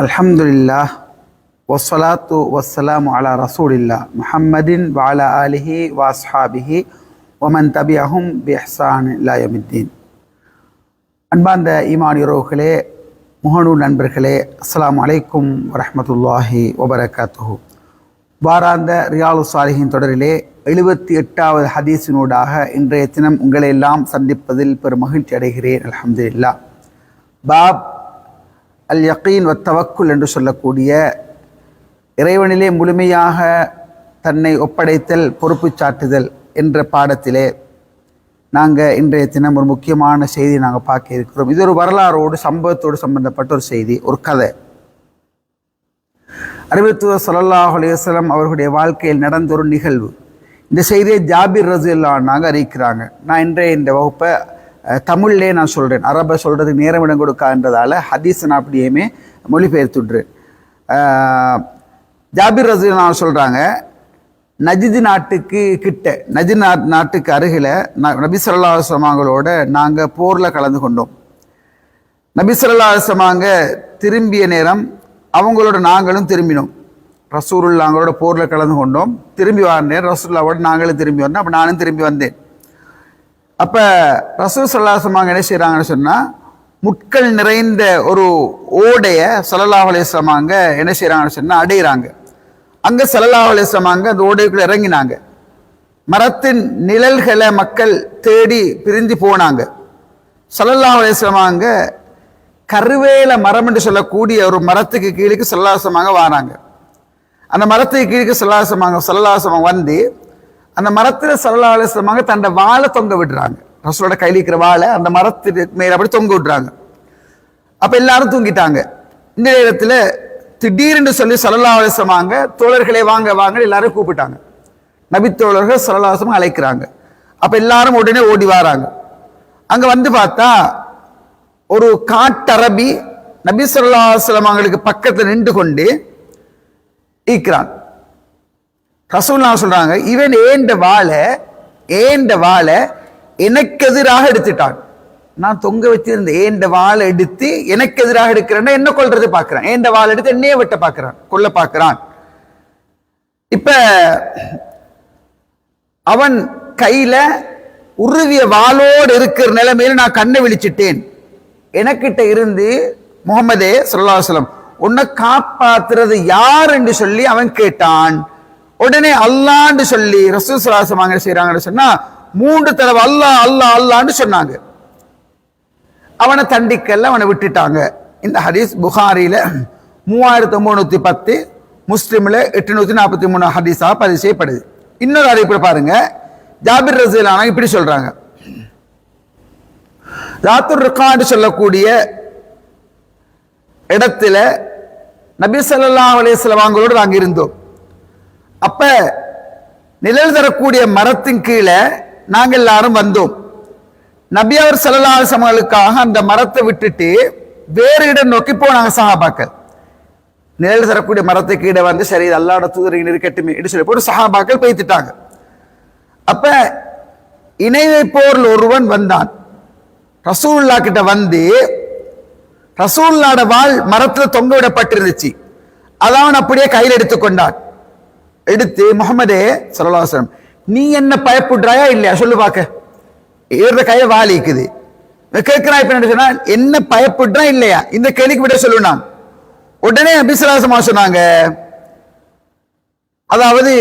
அல்ஹம்துல்லா வஸ்ஸலாத்து வஸ்ஸலாமு அலா ரசூலில்லா முஹம்மதின் வாலா ஆலிஹி வாஸ்ஹாபிஹி ஒமன் தபியஹும் பிஹ்சான் இல்லாயமித்தீன் அன்பார்ந்த ஈமான் உறவுகளே முகநூல் நண்பர்களே அஸ்லாம் அலைக்கும் வரமத்துல்லாஹி வபரகாத்துஹு. வாராந்த ரியாலு சாலிஹின் தொடரிலே எழுபத்தி எட்டாவது ஹதீஸினூடாக இன்றைய தினம் உங்களை எல்லாம் சந்திப்பதில் பெரும் மகிழ்ச்சி அடைகிறேன் அல்ஹம்துலில்லாஹ். பாப் அல் யக்கீன் வ தவக்குல் என்று சொல்லக்கூடிய இறைவனிலே முழுமையாக தன்னை ஒப்படைத்தல் பொறுப்பு சாட்டுதல் என்ற பாடத்திலே நாங்கள் இன்றைய தினம் ஒரு முக்கியமான செய்தி நாங்கள் பார்க்க இருக்கிறோம். இது ஒரு வரலாறோடு சம்பவத்தோடு சம்பந்தப்பட்ட ஒரு செய்தி ஒரு கதை. அறிவித்துவ சல்லல்லாஹ் அலையம் அவர்களுடைய வாழ்க்கையில் நடந்த ஒரு நிகழ்வு. இந்த செய்தியை ஜாபிர் ரசூல்லான்னாங்க அறிவிக்கிறாங்க. நான் இன்றைய இந்த வகுப்பை தமிழ்லே நான் சொல்கிறேன் அரபை சொல்கிறதுக்கு நேரம் இடம் கொடுக்கான்றதால ஹதீஸ் நான் அப்படியுமே மொழிபெயர்த்துடுறேன். ஜாபிர் ஜாபிர் நான் சொல்கிறாங்க நஜிது நாட்டுக்கு கிட்ட நஜி நாட் நாட்டுக்கு அருகில் நபி ஸல்லல்லாஹு அலைஹி நாங்கள் போரில் கலந்து கொண்டோம். நபி ஸல்லல்லாஹு திரும்பிய நேரம் அவங்களோட நாங்களும் திரும்பினோம். ரசூலுல்லா அவங்களோட போரில் கலந்து கொண்டோம். திரும்பி வர நேரம் ரசூல்லாவோட நாங்களும் திரும்பி வந்தோம். அப்போ நானும் திரும்பி வந்தேன். அப்போ ரசூ சல்லாசமாக என்ன செய்கிறாங்கன்னு சொன்னால் முட்கள் நிறைந்த ஒரு ஓடைய சல்லல்லாஹு அலைஹி என்ன செய்கிறாங்கன்னு சொன்னால் அடையிறாங்க. அங்கே சல்லல்லாஹு அலைஹி அந்த ஓடைக்குள்ள இறங்கினாங்க. மரத்தின் நிழல்களை மக்கள் தேடி பிரிந்து போனாங்க. சல்லல்லாஹு அலைஹி கருவேல மரம் என்று சொல்லக்கூடிய ஒரு மரத்துக்கு கீழே சல்லாசமாக வராங்க. அந்த மரத்துக்கு கீழே சல்லாசமாக சல்லாசமாக வந்து அந்த மரத்தில் சல்லா அலிஸ்லமாக தன்னோட வாழை தொங்க விடுறாங்க. ரசூலோட கையில் இருக்கிற வாழை அந்த மரத்துக்கு மேல அப்படி தொங்க விடுறாங்க. அப்ப எல்லாரும் தூங்கிட்டாங்க. இந்த நேரத்தில் திடீர்னு சொல்லி சல்லா தோழர்களை வாங்க வாங்க எல்லாரும் கூப்பிட்டாங்க. நபித்தோழர்கள் சரலாசமாக அழைக்கிறாங்க. அப்போ எல்லாரும் உடனே ஓடி வராங்க. அங்கே வந்து பார்த்தா ஒரு காட்டரபி நபி ஸல்லல்லாஹு அவங்களுக்கு பக்கத்தில் நின்று கொண்டு ஈக்கிறான் ரசூல்லா சொல்றாங்க இவன் ஏண்ட வாழை ஏண்ட வாழை எனக்கு எதிராக எடுத்துட்டான். நான் தொங்க வச்சிருந்த ஏண்ட வாழை எடுத்து எனக்கு எதிராக எடுக்கிறேன்னா என்ன கொள்றது பார்க்கிறான். ஏண்ட வாழை எடுத்து என்னையே வெட்ட பார்க்கறான் கொல்ல பார்க்கறான். இப்ப அவன் கையில உருவிய வாளோடு இருக்கிற நிலைமையில நான் கண்ணை விழிச்சிட்டேன். எனக்கிட்ட இருந்து முகமதே சொல்லாசலம் உன்னை காப்பாத்துறது யார்? என்று சொல்லி அவன் கேட்டான். உடனே அல்லான்னு சொல்லி ரசூல் சலாசம் வாங்க செய்யறாங்கன்னு சொன்னா மூன்று தடவை அல்லாஹ் அல்லா அல்லான்னு சொன்னாங்க. அவனை தண்டிக்கல்ல அவனை விட்டுட்டாங்க. இந்த ஹதீஸ் புகாரியில மூவாயிரத்தி முன்னூத்தி பத்து முஸ்லிம்ல எட்டுநூத்தி நாற்பத்தி மூணு ஹதீஸா பதிவு செய்யப்படுது. இன்னொரு அறிவிப்புல பாருங்க. ஜாபிர் ரசீலான இப்படி சொல்றாங்க. ராத்துர் ரிகாண்டு சொல்லக்கூடிய இடத்துல நபி சல்லா அலைஹி நாங்கள் இருந்தோம். அப்ப நிழல் தரக்கூடிய மரத்தின் கீழே நாங்க எல்லாரும் வந்தோம். நபி அவர் ஸல்லல்லாஹு அந்த மரத்தை விட்டுட்டு வேறு இடம் நோக்கி போனாங்க சஹாபாக்கள். நிழல் தரக்கூடிய மரத்தை கீழே வந்து சரி இது அல்லாஹ்வோட தூதரின் இருக்கட்டுமே என்று சொல்லி போட்டு சஹாபாக்கள் பேய்த்துட்டாங்க. அப்ப இணை வைப்போரில் ஒருவன் வந்தான். ரசூல்லா கிட்ட வந்து ரசூல்லாட வாள் மரத்தில் தொங்க விடப்பட்டிருந்துச்சு. அதான் அப்படியே கையில் எடுத்துக்கொண்டான். எடுத்து முகமதே சரலாசனம் நீ என்ன பயப்படுறாயா இல்லையா? சொல்லு பாக்க ஏறுற கையில வாலிக்குது கேட்கிறான் இப்ப என்ன சொன்னா என்ன பயப்படுறா இல்லையா? இந்த கேள்விக்கு விட சொல்லுனான் உடனே அபிசராசமா சொன்னாங்க அதாவது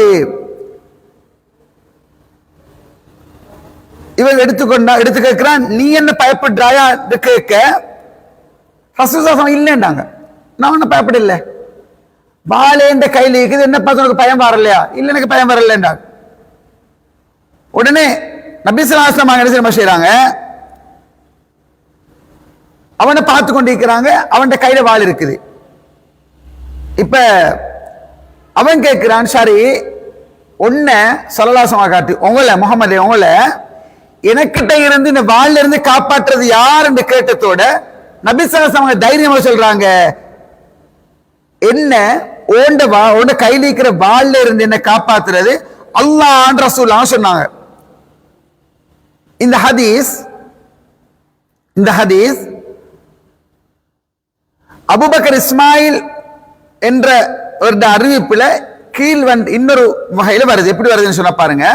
இவன் எடுத்துக்கொண்டா எடுத்து கேட்கிறான் நீ என்ன பயப்படுறாயா? கேட்க ரசூசாசம் இல்லைன்றாங்க நான் ஒன்னும் பயப்படல. வாழேண்ட கையில் இருக்குது. என்ன பார்த்து உனக்கு பயம் வரலையா? இல்லை எனக்கு பயம் வரலன்றாங்க உடனே நபிசுலாசம் என்ன செய்ய செய்யறாங்க அவனை பார்த்து கொண்டு இருக்கிறாங்க அவன்கிட்ட கையில வாள் இருக்குது. இப்ப அவன் கேட்கிறான் சரி ஒன்ன சலலாசமா காட்டு உங்களை முகமது உங்களை எனக்கிட்ட இருந்து இந்த வாழ்ல இருந்து காப்பாற்றுறது யார்? என்று கேட்டதோட நபிசலாசம் அவங்க சொல்றாங்க. என்ன ஓண்ட வா ஓண்ட கையில் இருக்கிற வாள்ல இருந்து என்ன காப்பாத்துறது? அல்லாஹ் ரசூல்லா சொன்னாங்க. இந்த ஹதீஸ் இந்த ஹதீஸ் அபுபக்கர் இஸ்மாயில் என்ற ஒரு அறிவிப்புல கீழ் வந்து இன்னொரு வகையில வருது. எப்படி வருதுன்னு சொன்ன பாருங்க.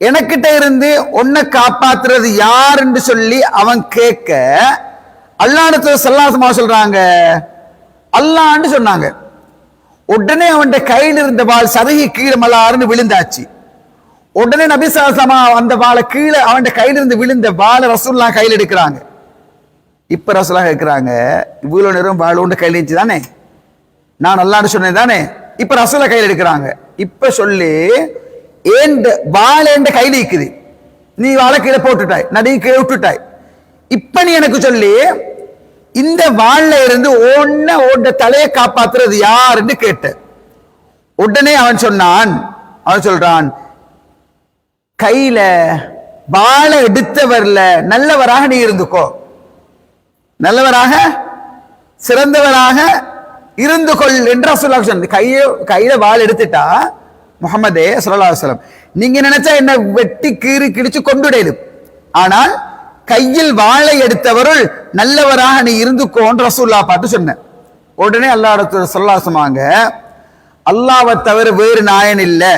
எனக்கிட்ட இருந்து உன்னை காப்பாத்துறது யாருன்னு சொல்லி அவன் கேட்க அல்லாண்டு சொல்லாசமா சொல்றாங்க. அல்லான்னு சொன்னாங்க. உடனே அவன் கையில் இருந்த வாள் சதகி கீழே மலாருன்னு விழுந்தாச்சு. உடனே நபிசாசமா அந்த வாளை கீழே அவன் கையில இருந்து விழுந்த வாழை ரசூல்லா கையில் எடுக்கிறாங்க. இப்ப ரசூலா கேட்கிறாங்க இவ்வளவு நேரம் வாள் உண்டு கையில் இருந்துச்சு தானே? நான் நல்லா சொன்னேன் தானே? இப்ப ரசூலா கையில் எடுக்கிறாங்க. இப்ப சொல்லி ஏன் வாழை என்ற கையில் இருக்குது? நீ வாழை கீழே போட்டுட்டாய் நடி கீழே விட்டுட்டாய். இப்ப நீ எனக்கு சொல்லி இந்த வாள்ல இருந்து ஒன்ன உன்ட தலையை காப்பாத்துறது யாருன்னு கேட்ட உடனே அவன் சொன்னான் அவன் சொல்றான் கையில வாழை எடுத்தவர்ல நல்லவராக நீ இருந்துக்கோ. நல்லவராக சிறந்தவராக இருந்து கொள் என்று ரசூலுல்லாஹி சொன்ன கைய கையில வாள் எடுத்துட்டா முகமதே ஸல்லல்லாஹு அலைஹி நீங்க நினைச்சா என்ன வெட்டி கீறி கிழிச்சு கொண்டுடையது ஆனால் கையில் வாளை எடுத்தவருள் நல்லவராக நீ இருந்துக்கோன்னு ரசூல்லா பார்த்து சொன்னேன். உடனே அல்லாஹ் சொல்லாசமாங்க அல்லாவை தவிர வேறு நாயன் இல்லை.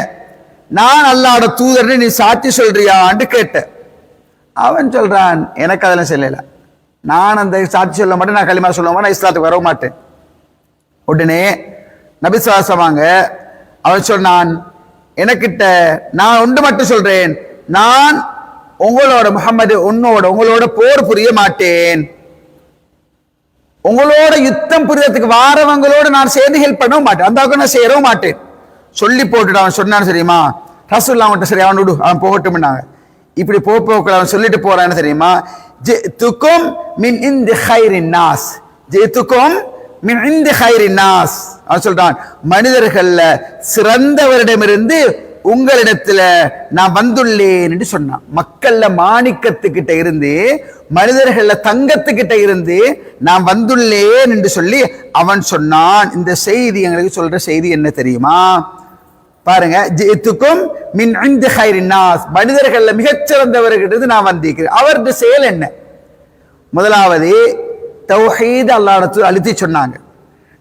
நான் அல்லாட தூதர்னு நீ சாட்சி சொல்றியான்னு கேட்டேன். அவன் சொல்றான் எனக்கு அதெல்லாம் சொல்லல. நான் அந்த சாட்சி சொல்ல மாட்டேன் நான் களிமா சொல்ல மாட்டேன் நான் இஸ்லாத்துக்கு வர மாட்டேன். உடனே நபிசுவாசமாங்க அவன் சொன்னான் எனக்கிட்ட நான் ஒன்று மட்டும் சொல்றேன். நான் உங்களோட முகமது உன்னோட உங்களோட போர் புரிய மாட்டேன். உங்களோட யுத்தம் புரியறதுக்கு வாரவங்களோட நான் சேர்ந்து ஹெல்ப் பண்ணவும் மாட்டேன். அந்த நான் சேரவும் மாட்டேன். சொல்லி போட்டுட்டு அவன் சொன்னான்னு தெரியுமா? ரசூல்லா அவன்கிட்ட சரி அவன் விடு அவன் போகட்டும்னாங்க. இப்படி போ போக்கள் அவன் சொல்லிட்டு போறான்னு தெரியுமா? துக்கும் மின் இந்த ஹைரின் நாஸ். துக்கும் மின் இந்த ஹைரின் நாஸ். அவன் சொல்றான் மனிதர்கள்ல சிறந்தவரிடமிருந்து உங்களிடத்துல நான் வந்துள்ளேன் என்று சொன்னான். மக்கள்ல மாணிக்கத்துக்கிட்ட இருந்து மனிதர்கள்ல தங்கத்துக்கிட்ட இருந்து நான் வந்துள்ளேன் என்று சொல்லி அவன் சொன்னான். இந்த செய்தி எங்களுக்கு சொல்ற செய்தி என்ன தெரியுமா? பாருங்க ஜெயத்துக்கும் மின் ஐந்து ஹைரின்னாஸ் மனிதர்கள்ல மிகச்சிறந்தவர்கிட்ட நான் வந்திருக்கிறேன். அவருடைய செயல் என்ன? முதலாவது தௌஹீத் அல்லாஹ் அழுத்தி சொன்னாங்க.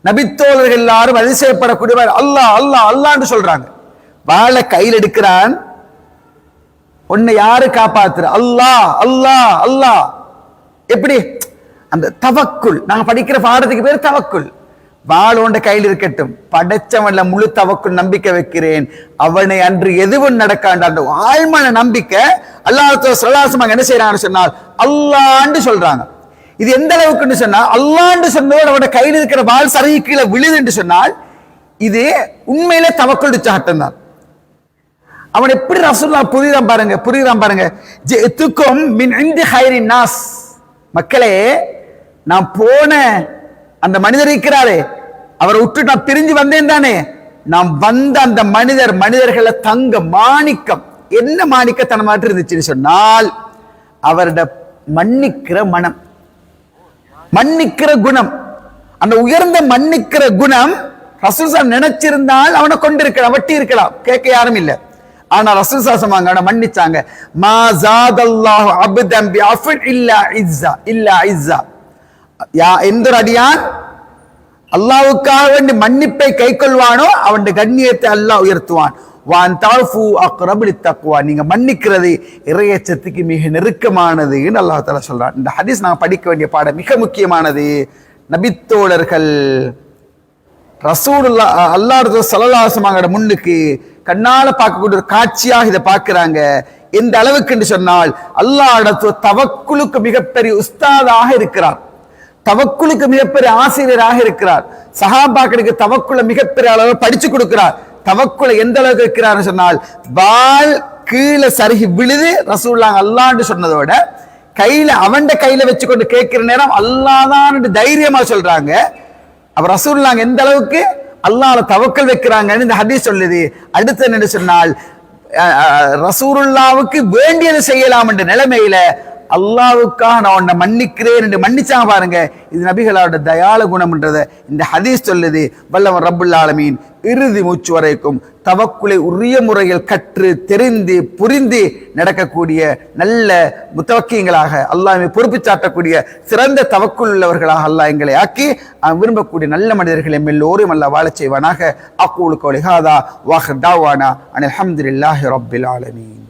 நபித்தோழர்கள் எல்லாரும் அதிசயப்படக்கூடியவர் அல்லாஹ் அல்லாஹ் அல்லான்னு சொல்றாங்க. வாழை கையில் எடுக்கிறான். உன்னை யாரு காப்பாத்துற? அல்லாஹ் அல்லாஹ் அல்லாஹ். எப்படி? அந்த தவக்குள். நாங்க படிக்கிற பாடத்துக்கு பேர் தவக்குள். வாழோண்ட உண்ட கையில் இருக்கட்டும். படைச்சவன்ல முழு தவக்குள் நம்பிக்கை வைக்கிறேன். அவனை அன்று எதுவும் நடக்காண்ட அந்த ஆழ்மான நம்பிக்கை அல்லாஹ் சலாசமாக என்ன செய்யறாங்கன்னு சொன்னால் அல்லாண்டு சொல்றாங்க. இது எந்த அளவுக்குன்னு சொன்னா அல்லாண்டு சொன்னதோட அவனோட கையில் இருக்கிற வாழ் சரி கீழே விழுதுன்னு சொன்னால் இது உண்மையிலே தவக்குள் சாட்டம் தான். அவன் எப்படி ரசூல்லா புரியுதான் பாருங்க புரியுதான் பாருங்க. ஜெத்துக்கும் மின் இந்தி ஹைரி நாஸ். மக்களே நான் போன அந்த மனிதர் இருக்கிறாரே அவரை விட்டு நான் பிரிஞ்சு வந்தேன் தானே. நான் வந்த அந்த மனிதர் மனிதர்களை தங்க மாணிக்கம். என்ன மாணிக்கத்தனமாட்டு இருந்துச்சுன்னு சொன்னால் அவரோட மன்னிக்கிற மனம். மன்னிக்கிற குணம். அந்த உயர்ந்த மன்னிக்கிற குணம் ரசூசா நினைச்சிருந்தால் அவனை கொண்டிருக்கலாம் வட்டி இருக்கலாம் கேட்க யாரும் இல்லை. ஆனா ரசூல் சாசம் அவனை மன்னிச்சாங்க. மா ஜாதல்லாஹு அப்தம் பி அஃபின் இல்லா இஸ்ஸா இல்லா இஸ்ஸா. யா எந்த ஒரு அடியான் அல்லாவுக்காக வேண்டி மன்னிப்பை கை கொள்வானோ அவன் கண்ணியத்தை அல்லாஹ் உயர்த்துவான். வான் தாஃபு அக்ரபுலி தக்குவா நீங்க மன்னிக்கிறது இறையச்சத்துக்கு மிக நெருக்கமானதுன்னு அல்லாஹ் தாலா சொல்றான். இந்த ஹதீஸ் நான் படிக்க வேண்டிய பாடம் மிக முக்கியமானது. நபித்தோழர்கள் ரசூலுல்லா அல்லாஹ் சலலாசமாங்கட முன்னுக்கு கண்ணால பார்க்கக்கூடிய ஒரு காட்சியாக இதை பார்க்கிறாங்க. எந்த அளவுக்கு என்று சொன்னால் அல்லாஹ் தவக்குழுக்கு மிகப்பெரிய உஸ்தாதாக இருக்கிறார். தவக்குழுக்கு மிகப்பெரிய ஆசிரியராக இருக்கிறார். சஹாபாக்களுக்கு தவக்குள்ள மிகப்பெரிய அளவு படிச்சு கொடுக்கிறார். தவக்குல எந்த அளவுக்கு இருக்கிறார் சொன்னால் வால் கீழே சருகி விழுது ரசூல்லாங்க அல்லான்னு சொன்னதோட கையில அவன்ட கையில வச்சுக்கொண்டு கேட்கிற நேரம் அல்லாதான் தைரியமா சொல்றாங்க. அப்ப ரசூல்லாங்க எந்த அளவுக்கு அல்லால தவக்கல் வைக்கிறாங்கன்னு இந்த ஹதீஸ் சொல்லுது. அடுத்து என்ன சொன்னால் ரசூருல்லாவுக்கு வேண்டியது செய்யலாம் என்ற நிலைமையில அல்லாவுக்காக நான் உன்னை மன்னிக்கிறேன் என்று மன்னிச்சாங்க பாருங்க. இது நபிகளோட தயால குணம்ன்றத இந்த ஹதீஸ் சொல்லுது. வல்லவன் ரபுல்லாலமீன் ஆலமீன். இறுதி மூச்சு வரைக்கும் தவக்குலை உரிய முறையில் கற்று தெரிந்து புரிந்து நடக்கக்கூடிய நல்ல முத்தவக்கியங்களாக அல்லாஹ் பொறுப்பு சாட்டக்கூடிய சிறந்த தவக்குள் உள்ளவர்களாக அல்லாஹ் எங்களை ஆக்கி விரும்பக்கூடிய நல்ல மனிதர்களை எல்லோரும் அல்ல வாழச் செய்வானாக. அக்கூலுக்கு கௌலி வாஹர் தாவானா அனில் அல்ஹம்துலில்லாஹி ரப்பில் ஆலமீன்.